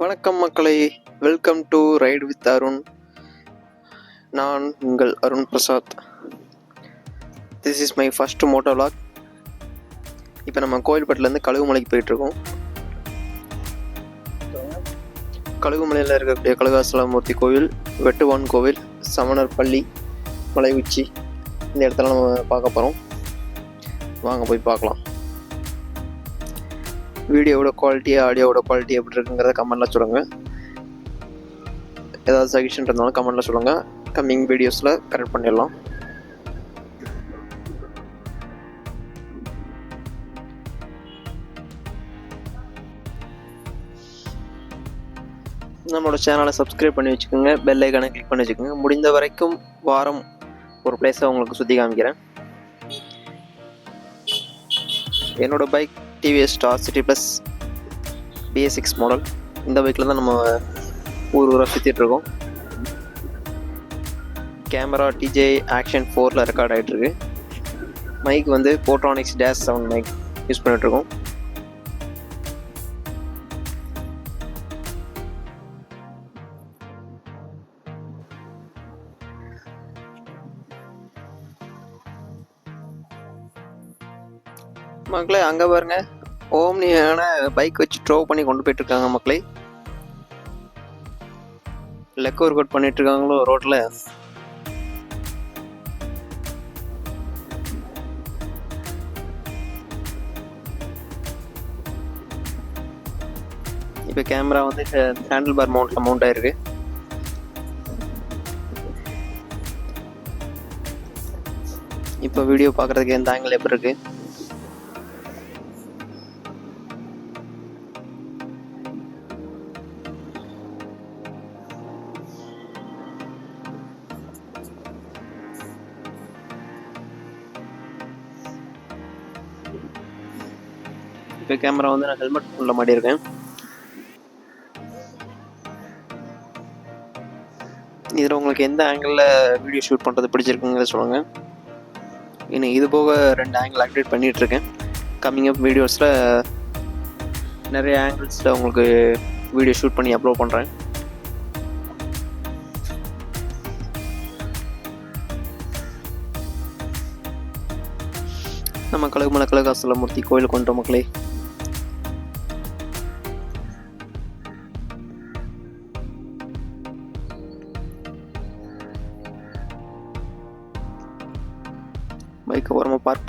வணக்கம் மக்களை. Welcome to ride with Arun நான் உங்கள் Arun Prasad. This is my first moto vlog இப்போ நம்ம கோயில்பட்டிலேருந்து கழுகுமலைக்கு போயிட்டுருக்கோம். கழுகுமலையில் இருக்கக்கூடிய கழுகாசலமூர்த்தி கோவில் வெட்டுவான் கோவில் சமணர் பள்ளி மலை உச்சி இந்த இடத்துல நம்ம பார்க்க போகிறோம் வாங்க போய் பார்க்கலாம். வீடியோவோட குவாலிட்டி ஆடியோவோட குவாலிட்டி எப்படி இருக்குங்கிறத கமெண்ட்டில் சொல்லுங்கள் ஏதாவது சஜஷன் இருந்தாலும் கமெண்ட்டில் சொல்லுங்கள் கம்மிங் வீடியோஸில் கரெக்ட் பண்ணிடலாம். நம்மளோட சேனலை சப்ஸ்கிரைப் பண்ணி வச்சுக்கோங்க. பெல் ஐக்கானை கிளிக் பண்ணி வச்சுக்கோங்க. முடிந்த வரைக்கும் வாரம் ஒரு பிளேஸை உங்களுக்கு சுற்றி காமிக்கிறேன். என்னோட bike TVS Star City plus BS six model இந்த பைக்கில் தான் நம்ம ஊர் ஊராக சுற்றிட்டு இருக்கோம். கேமரா டிஜே ஆக்ஷன் ஃபோரில் ரெக்கார்ட் ஆகிட்டுருக்கு மைக் வந்து Portronics dash seven mic use பண்ணிகிட்ருக்கோம் மக்களே அங்கே பாருங்க. ஓம்னியான பைக் வச்சு ட்ரோவ் பண்ணி கொண்டு போயிட்டு இருக்காங்க மக்களே. லெக் ஒர்க் அவுட் பண்ணிட்டு இருக்காங்களோ ரோட்ல இப்போ கேமரா வந்து ஹேண்டில் பார் மவுண்ட்ல மவுண்ட் ஆயிருக்கு. இப்போ வீடியோ பார்க்குறதுக்கு எந்த ஆங்கிள் எப்படி இருக்கு? கேமரா வந்து நான் ஹெல்மெட் உள்ள மாட்டியிருக்கேன். இதில் உங்களுக்கு எந்த ஆங்கிளில் வீடியோ ஷூட் பண்ணுறது பிடிச்சிருக்குங்கிறத சொல்லுங்கள் இன்னும் இது போக ரெண்டு ஆங்கிள் அப்டேட் பண்ணிகிட்டு இருக்கேன் கம்மிங் அப் வீடியோஸில் நிறைய ஆங்கிள்ஸில் உங்களுக்கு வீடியோ ஷூட் பண்ணி அப்லோட் பண்ணுறேன் நம்ம கழுகுமலை கழுகாசலமூர்த்தி கோயிலுக்கு வந்துட்டோம் மக்களே.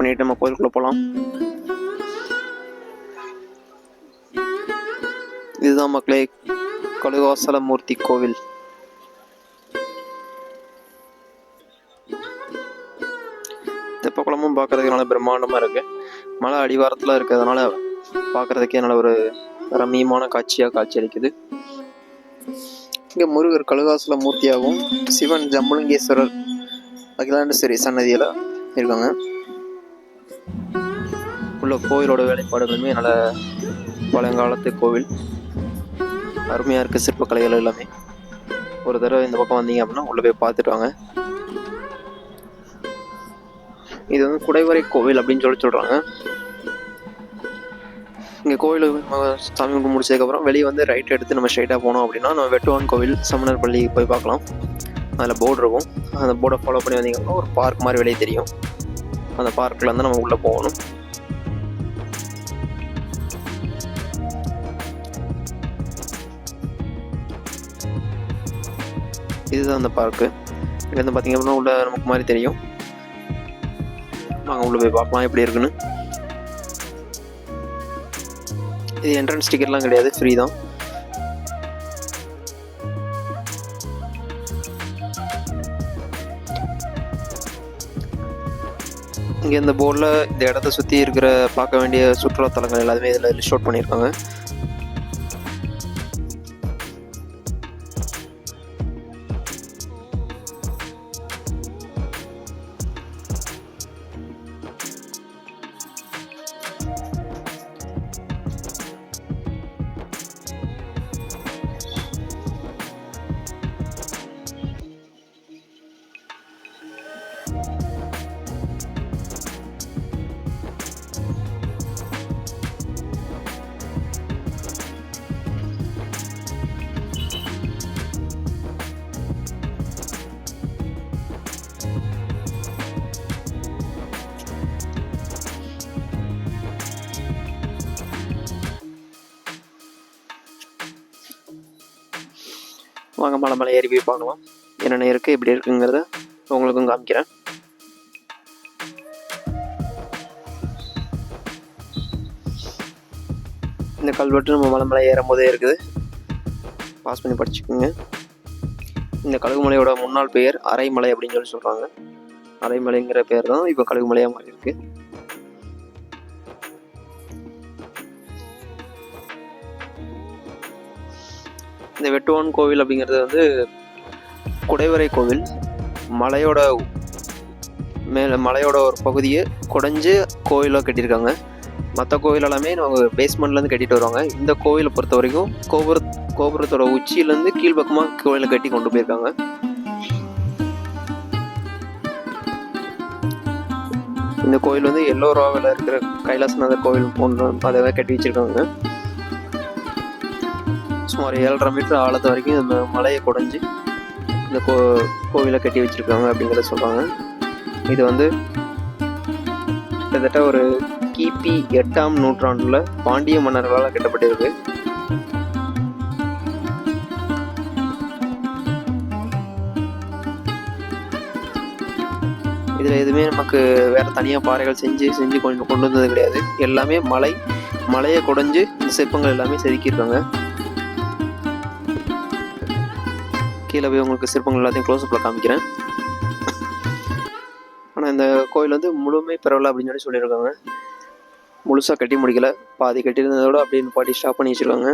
பண்ணிட்டு நம்ம கோயிலுக்குள்ளே போகலாம் இதுதான் மக்களே கழுகாசலமூர்த்தி கோவில். தெப்பக்குளமும் பார்க்கறதுக்கு நல்ல பிரம்மாண்டமாக இருக்கு. மலை அடிவாரத்தில் இருக்கிறதுனால பார்க்கறதுக்கே நல்ல ஒரு ரம்மியமான காட்சியாக காட்சி அளிக்குது. இங்கே முருகர் கழுகாசுல மூர்த்தியாகவும் சிவன் ஜம்புலிங்கேஸ்வரர் அகிலாண்டேஸ்வரி சன்னதியில் இருக்காங்க. உள்ள கோவிலோட வேலைப்பாடுகளுமே நல்ல பழங்காலத்து கோவில். அருமையாக இருக்குது சிற்பக்கலைகள் எல்லாமே. ஒரு தடவை இந்த பக்கம் வந்தீங்க அப்படின்னா உள்ளே போய் பார்த்துட்டு வாங்க. இது வந்து குடைவரை கோவில் அப்படின்னு சொல்லி சொல்கிறாங்க இங்கே கோயில் சாமி கும்பிட்டு முடிச்சதுக்கப்புறம் வெளியே வந்து ரைட் எடுத்து நம்ம ஸ்ட்ரைட்டாக போனோம் அப்படின்னா நம்ம வெட்டுவான் கோவில் சமணர் பள்ளி போய் பார்க்கலாம். அதில் போர்டு இருக்கும். அந்த போர்டை ஃபாலோ பண்ணி வந்தீங்கன்னா ஒரு பார்க் மாதிரி வெளியே தெரியும். அந்த பார்க்கில் வந்து நம்ம உள்ளே போகணும். இதுதான் அந்த பார்க்கு இங்கேருந்து பார்த்திங்க அப்படின்னா உள்ள நமக்கு மாதிரி தெரியும். நாங்கள் உள்ளே போய் பார்க்கலாம் எப்படி இருக்குன்னு. இது என்ட்ரன்ஸ் டிக்கெட்லாம் கிடையாது ஃப்ரீ தான். இங்கே இந்த போர்டில் இந்த இடத்த சுற்றி இருக்கிற பார்க்க வேண்டிய சுற்றுலாத்தலங்கள் எல்லாமே இதில் லிஸ்ட் அவுட் பண்ணியிருக்காங்க. மலை மலை ஏறி போய் பார்க்கலாம். என்னென்ன இருக்குது எப்படி இருக்குங்கிறத உங்களுக்கும் காமிக்கிறேன். இந்த கல்வெட்டு நம்ம மலை மலை ஏறும் போதே இருக்குது. பாஸ் பண்ணி படிச்சுக்கோங்க. இந்த கழுகுமலையோட முன்னாள் பெயர் அரைமலை அப்படின்னு சொல்லி சொல்கிறாங்க அரைமலைங்கிற பேர் தான் இப்போ கழுகுமலையாக மாறி இருக்குது இந்த வெட்டுவான் கோவில் அப்படிங்கிறது வந்து குடைவரை கோவில். மலையோட மேலே மலையோட ஒரு பகுதியை குடைஞ்சு கோவிலாக கட்டியிருக்காங்க. மற்ற கோவில் எல்லாமே நம்ம பேஸ்மெண்ட்லேருந்து கட்டிட்டு வருவாங்க. இந்த கோவிலை பொறுத்த வரைக்கும் கோபுர கோபுரத்தோட உச்சியிலேருந்து கீழ்ப்பக்கமாக கோவிலை கட்டி கொண்டு போயிருக்காங்க. இந்த கோவில் வந்து எல்லோராவில் இருக்கிற கைலாசநாதர் கோவில் போன்ற அதை கட்டி வச்சிருக்காங்க. சுமார் ஏழரை மீட்டர் ஆழத்து வரைக்கும் இந்த மலையை குடைஞ்சி இந்த கோ கோவிலை கட்டி வச்சிருக்காங்க அப்படிங்கிறத சொல்கிறாங்க இது வந்து கிட்டத்தட்ட ஒரு கிபி எட்டாம் நூற்றாண்டில் பாண்டிய மன்னர்களால் கட்டப்பட்டிருக்கு. இதில் எதுவுமே நமக்கு வேறு தனியாக பாறைகள் செஞ்சு செஞ்சு கொண்டு கொண்டு வந்தது கிடையாது. எல்லாமே மலை மலையை குடைஞ்சு இந்த சிற்பங்கள் எல்லாமே செதுக்கியிருக்காங்க. கீழே போய் உங்களுக்கு சிற்பங்கள் எல்லாத்தையும் க்ளோஸ்அப்பில் காமிக்கிறேன். ஆனால் இந்த கோயில் வந்து முழுமை பரவலை அப்படின்னு சொல்லி சொல்லியிருக்காங்க. முழுசாக கட்டி முடிக்கல. பாதி கட்டியிருந்ததோட அப்படியே பாட்டி ஸ்டாப் பண்ணி வச்சுருக்காங்க.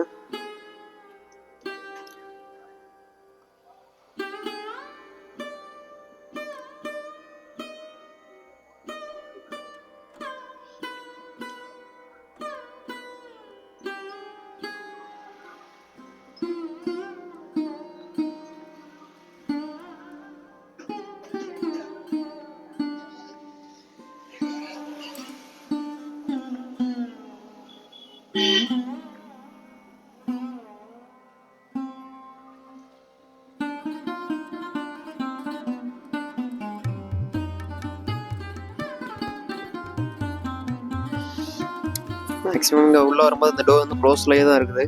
மேக்ஸிமம் இங்கே உள்ளே வரும்போது இந்த டோர் வந்து க்ளோஸ்லேயே தான் இருக்குது.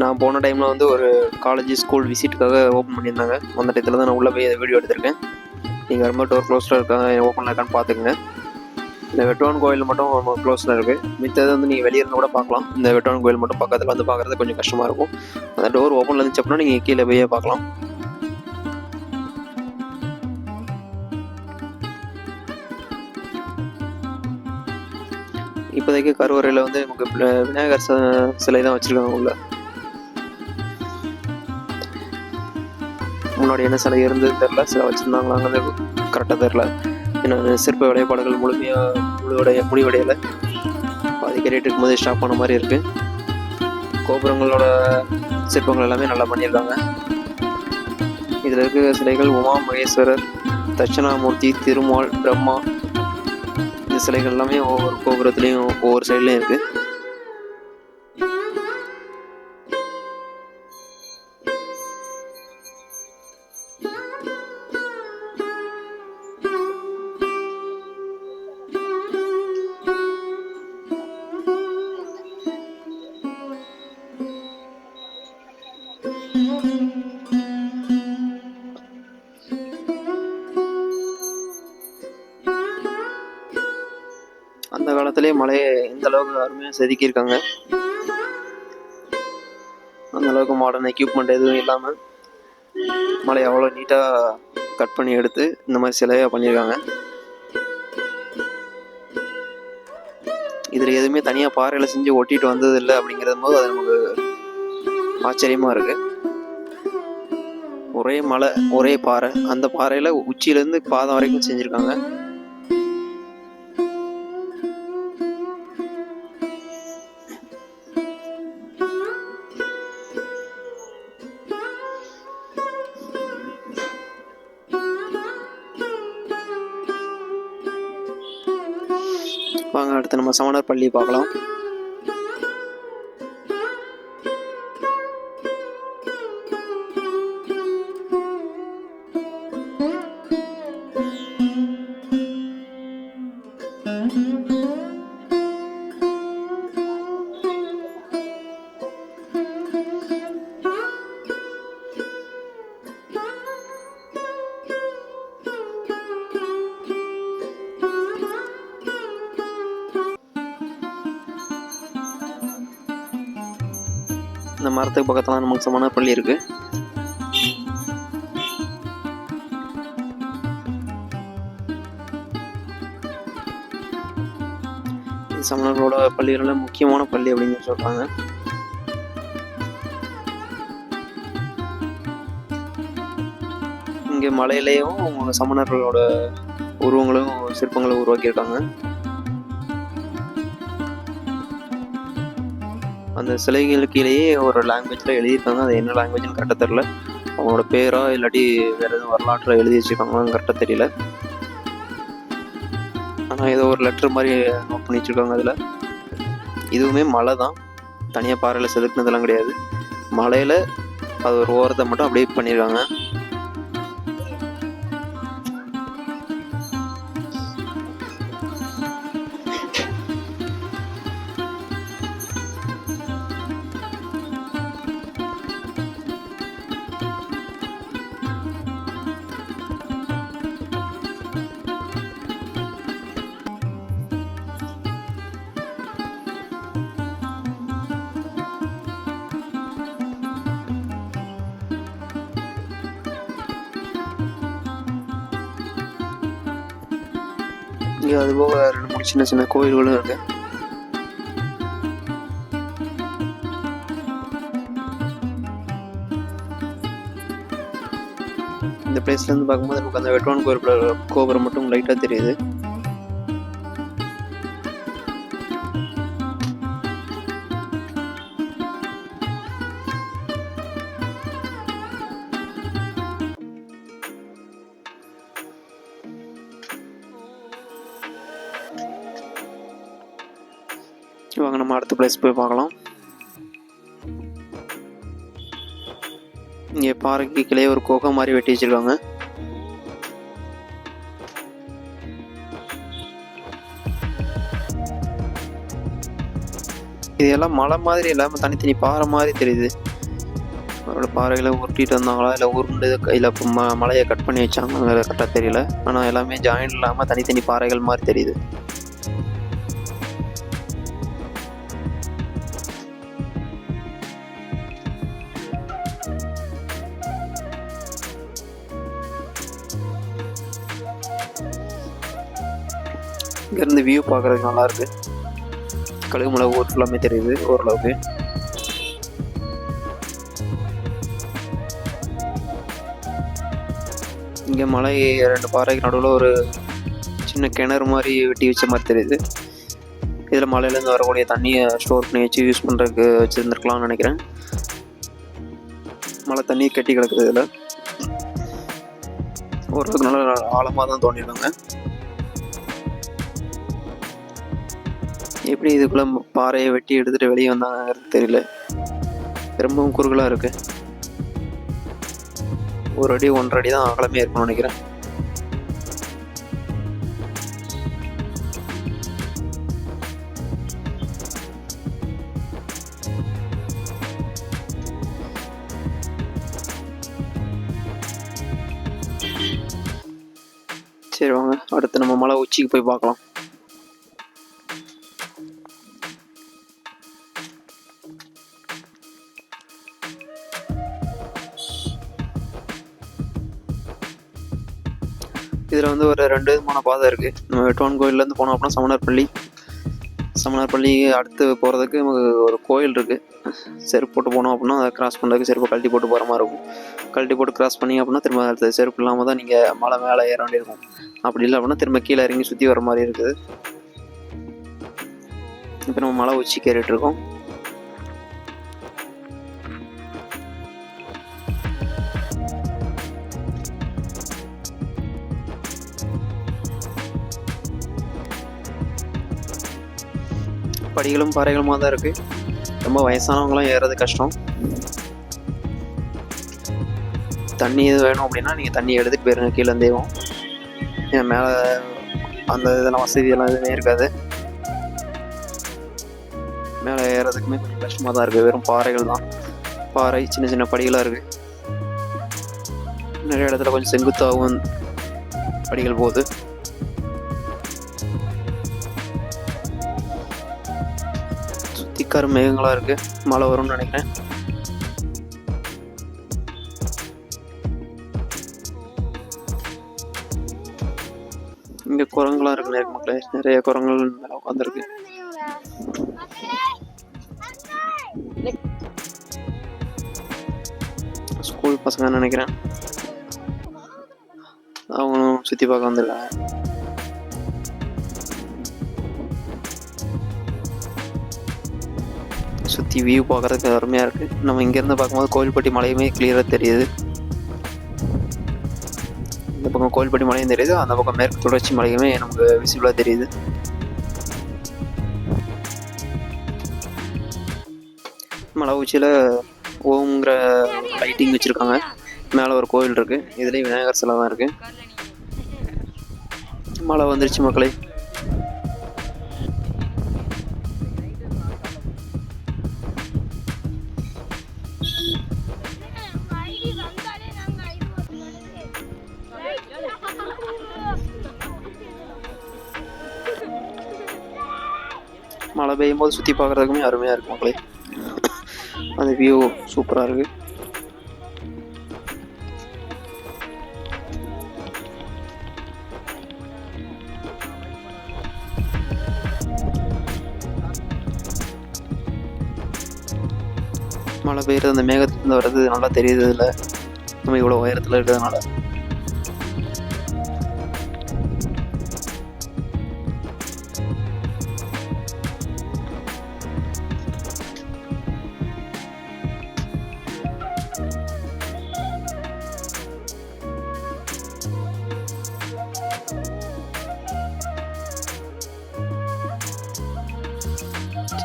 நான் போன டைமில் வந்து ஒரு காலேஜ் ஸ்கூல் விசிட்டுக்காக ஓப்பன் பண்ணியிருந்தாங்க. அந்த டயத்தில் தான் நான் உள்ளே போய் வீடியோ எடுத்திருக்கேன். நீங்கள் வரும்போது டோர் க்ளோஸில் இருக்கா ஓப்பனில் இருக்கான்னு பார்த்துக்குங்க. இந்த வெட்டுவான் கோயில் மட்டும் க்ளோஸில் இருக்குது மித்தது வந்து நீங்கள் வெளியே இருந்து கூட பார்க்கலாம். இந்த வெட்டுவான் கோயில் மட்டும் பக்கத்தில் வந்து பார்க்குறது கொஞ்சம் கஷ்டமாக இருக்கும். அந்த டோர் ஓப்பனில் இருந்துச்சு அப்படின்னா நீங்கள் கீழே போய் பார்க்கலாம். இப்போதைக்கு கருவறையில் வந்து நமக்கு விநாயகர் சிலை தான் வச்சுருக்காங்க உள்ள. முன்னாடி என்ன சிலை இருந்தது தெரில சிலை வச்சுருந்தாங்களாங்கிறது கரெக்டாக தெரில ஏன்னா சிற்ப வேலைப்பாடுகள் முழுமையாக முழுவடைய முடிவடையலை. பாதிக்க ரேட் இருக்கும்போது ஸ்டாப் பண்ண மாதிரி இருக்குது கோபுரங்களோட சிற்பங்கள் எல்லாமே நல்லா பண்ணியிருக்காங்க. இதில் இருக்க சிலைகள் உமா மகேஸ்வரர் தட்சிணாமூர்த்தி திருமால் பிரம்மா சிலைகள் எல்லாமே ஒவ்வொரு கோபுரத்துலேயும் ஒவ்வொரு சைட்லேயும் இருக்குது அளவுக்கு அருமையாக செதுக்கியிருக்காங்க. அந்த அளவுக்கு மாடர்ன் எக்யூப்மெண்ட் எதுவும் இல்லாமல் மலையை அவ்வளோ நீட்டாக கட் பண்ணி எடுத்து இந்த மாதிரி சிலையாக பண்ணியிருக்காங்க. இதில் எதுவுமே தனியாக பாறையில் செஞ்சு ஒட்டிட்டு வந்தது இல்லை அப்படிங்கிறது போது அது நமக்கு ஆச்சரியமாக இருக்கு. ஒரே மலை ஒரே பாறை அந்த பாறையில் உச்சியிலேருந்து பாதம் வரைக்கும் செஞ்சுருக்காங்க. வாங்க அடுத்து நம்ம சமணர் பள்ளி பார்க்கலாம். இந்த மரத்துக்கு பக்கத்தில் நமக்கு சமண பள்ளி இருக்கு. சமணர்களோட பள்ளிகளில் முக்கியமான பள்ளி அப்படின்னு சொல்றாங்க. இங்கே மலையிலையும் சமணர்களோட உருவங்களும் சிற்பங்களும் உருவாக்கியிருக்காங்க. அந்த சிலைகளுக்கு கீழேயே ஒரு லாங்குவேஜில் எழுதியிருக்காங்க. அது என்ன லாங்குவேஜ்னு கரெக்டாக தெரில அவங்களோட பேரோ இல்லாட்டி வேறு எதுவும் வரலாற்றில் எழுதி வச்சுருக்காங்களான்னு கரெக்டாக தெரியல. ஆனால் ஏதோ ஒரு லெட்டர் மாதிரி நோட் பண்ணி வச்சுருக்காங்க அதில். இதுவுமே மலை தான். தனியாக பாறையில் செதுக்குனதெல்லாம் கிடையாது. மலையில் அது ஒரு ஓரத்தை மட்டும் அப்படியே பண்ணியிருக்காங்க இங்கே அது போக ரெண்டு மூணு சின்ன சின்ன கோயில்களும் இருக்கு. இந்த பிளேஸ்ல இருந்து பார்க்கும்போது நமக்கு அந்த வெட்டுவான் கோயில் கோபுரம் மட்டும் லைட்டா தெரியுது. நம்ம அடுத்த பிளேஸ் போய் பார்க்கலாம். இங்கே பாறைக்கு கீழே ஒரு குகை மாதிரி வெட்டி வச்சுருக்காங்க. இது எல்லாம் மலை மாதிரி இல்லாமல் தனித்தனி பாறை மாதிரி தெரியுது. அவரோட பாறைகளை உருட்டிட்டு வந்தாங்களா? இல்லை உருண்டு கையில் ம மலையை கட் பண்ணி வச்சாங்க கரெக்டாக தெரியல. ஆனால் எல்லாமே ஜாயின் இல்லாமல் தனித்தனி பாறைகள் மாதிரி தெரியுது. இங்கேருந்து வியூ பார்க்குறதுக்கு நல்லா இருக்கு கழுகுமலை ஊர் ஃபுல்லாமே தெரியுது ஓரளவுக்கு. இங்கே மலை ரெண்டு பாறைக்கு நடுவில் ஒரு சின்ன கிணறு மாதிரி வெட்டி வச்ச மாதிரி தெரியுது. இதில் மலையிலேருந்து வரக்கூடிய தண்ணியை ஸ்டோர் பண்ணி வச்சு யூஸ் பண்ணுறதுக்கு வச்சுருந்துருக்கலாம்னு நினைக்கிறேன். மழை தண்ணி கட்டி கிடக்குது இதில். ஓரளவுக்கு நல்லா ஆழமாக தான் தோண்டிடுவாங்க எப்படி இதுக்குள்ள பாறையை வெட்டி எடுத்துட்டு வெளியே வந்தாங்கிறது தெரியல. ரொம்பவும் குறுகலாக இருக்கு. ஒரு அடி ஒன்றரை அடி தான் அகலமே இருக்கும்னு நினைக்கிறேன். சரி வாங்க அடுத்து நம்ம மலை உச்சிக்கு போய் பார்க்கலாம். இதில் வந்து ஒரு ரெண்டு விதமான பாதை இருக்குது நம்ம வெட்டுவான் கோயிலேருந்து போனோம் அப்படின்னா சமணர் பள்ளி. சமணர் பள்ளி அடுத்து போகிறதுக்கு நமக்கு ஒரு கோயில் இருக்குது செருப்பு போட்டு போனோம் அப்படின்னா அதை கிராஸ் பண்ணுறதுக்கு செருப்பு கழட்டி போட்டு போகிற மாதிரி இருக்கும். கழட்டி போட்டு கிராஸ் பண்ணி அப்படின்னா திரும்ப அடுத்த செருப்பு இல்லாமல் தான் நீங்கள் மலை மேலே ஏற வேண்டியிருக்கும். அப்படி இல்லை அப்படின்னா திரும்ப கீழே இறங்கி சுற்றி வர மாதிரி இருக்குது. இப்போ நம்ம மலை உச்சி கேறிட்டு இருக்கோம். படிகளும் பாறைகளுமா தான் இருக்கு. ரொம்ப வயசானவங்களாம் ஏறது கஷ்டம். தண்ணி எது வேணும் அப்படின்னா நீங்கள் தண்ணி எடுத்துட்டு போயிருங்க கீழே தெய்வம் ஏன் மேலே அந்த இதெல்லாம் வசதியெல்லாம் எதுவுமே இருக்காது. மேலே ஏறதுக்குமே கொஞ்சம் கஷ்டமாக தான் இருக்குது வெறும் பாறைகள் தான். பாறை சின்ன சின்ன படிகளாக இருக்குது நிறைய இடத்துல கொஞ்சம் செங்குத்தாகவும் படிகள் போகுது. கரு மேகங்களாக இருக்கு. மழை வரும்னு நினைக்கிறேன். இங்கே குரங்குலாம் இருக்கு நேருக்கு மக்களே. நிறைய குரங்கள் மேலே உட்காந்துருக்கு ஸ்கூல் பசங்க நினைக்கிறேன். அவங்களும் சுற்றி பார்க்க வந்துடல சுற்றி வியூ பார்க்குறதுக்கு அருமையாக இருக்குது நம்ம இங்கேருந்து பார்க்கும்போது கோவில்பட்டி மலையுமே கிளியராக தெரியுது. இந்த பக்கம் கோவில்பட்டி மலையும் தெரியுது. அந்த பக்கம் மேற்கு தொடர்ச்சி மலையுமே நமக்கு விசிபிளாக தெரியுது. மலை உச்சியில் ஓம்ங்கிற லைட்டிங் வச்சுருக்காங்க. மேலே ஒரு கோவில் இருக்குது இதுலேயும் விநாயகர் சிலை தான் இருக்குது மழை வந்துருச்சு மக்களே. போது சுற்றி பார்க்குறதுக்குமே அருமையாக இருக்கும் மக்களே. அந்த வியூ சூப்பராக இருக்குது மழை பெய்யுறது அந்த மேகத்துலேருந்து வர்றது நல்லா தெரியுது இதில். நம்ம இவ்வளோ உயரத்தில் இருக்கிறதுனால.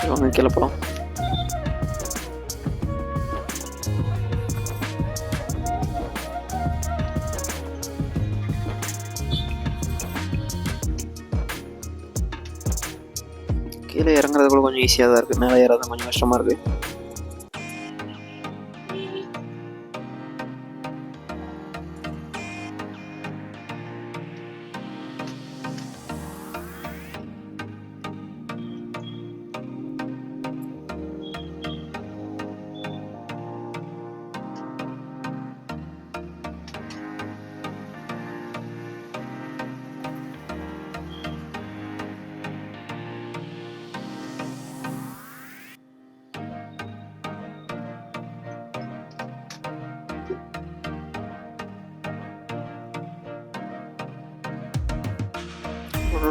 வாங்க கீழே போகலாம் கீழே இறங்குறது கூட கொஞ்சம் ஈஸியாக தான் இருக்குது மேலே ஏறாதான் கொஞ்சம் கஷ்டமாக இருக்குது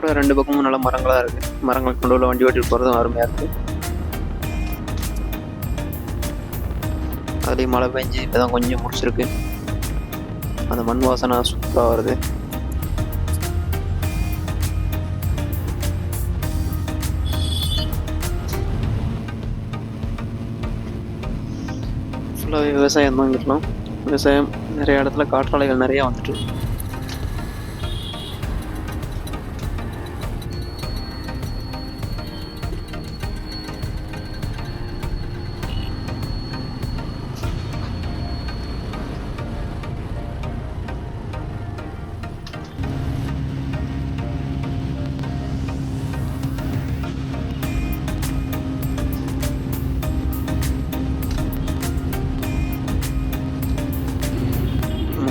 ரோட ரெண்டு பக்கமும் நல்ல மரங்களாக இருக்குது மரங்களுக்கு கொண்டு உள்ள வண்டி ஓட்டிட்டு போகிறதும் அருமையாக இருக்குது அதுலேயும் மழை பெஞ்சு இப்போ தான் கொஞ்சம் முடிச்சிருக்கு. அந்த மண் வாசனை சூப்பராக வருது. ஃபுல்லாகவே விவசாயம் தான் இருக்கலாம் விவசாயம் நிறைய இடத்துல காற்றாலைகள் நிறையா வந்துட்டு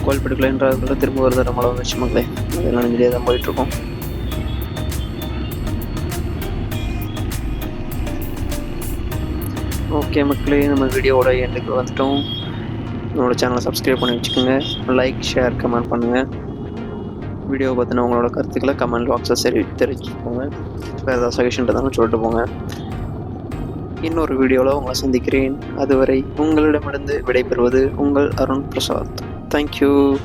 நம்ம கோல்பெட்டுக்குள்ளேன்றதுக்குள்ள திரும்ப வருது தடவை மழை வந்துச்சு அதெல்லாம் நெஞ்சிலே தான் போயிட்டுருக்கோம் ஓகே மக்களே நம்ம வீடியோவோட எண்டுக்கு வந்துட்டோம். நம்மளோட சேனலை சப்ஸ்கிரைப் பண்ணி வச்சுக்கோங்க. லைக் ஷேர் கமெண்ட் பண்ணுங்கள் வீடியோ பற்றின உங்களோட கருத்துக்களை கமெண்ட் பாக்ஸில் சரி தெரிவிச்சுக்கோங்க வேறு ஏதாவது சஜஷன் இருந்தாலும் சொல்லிட்டு போங்க. இன்னொரு வீடியோவில் உங்களை சந்திக்கிறேன். அதுவரை உங்களிடமிருந்து விடைபெறுவது உங்கள் அருண் பிரசாத். Thank you.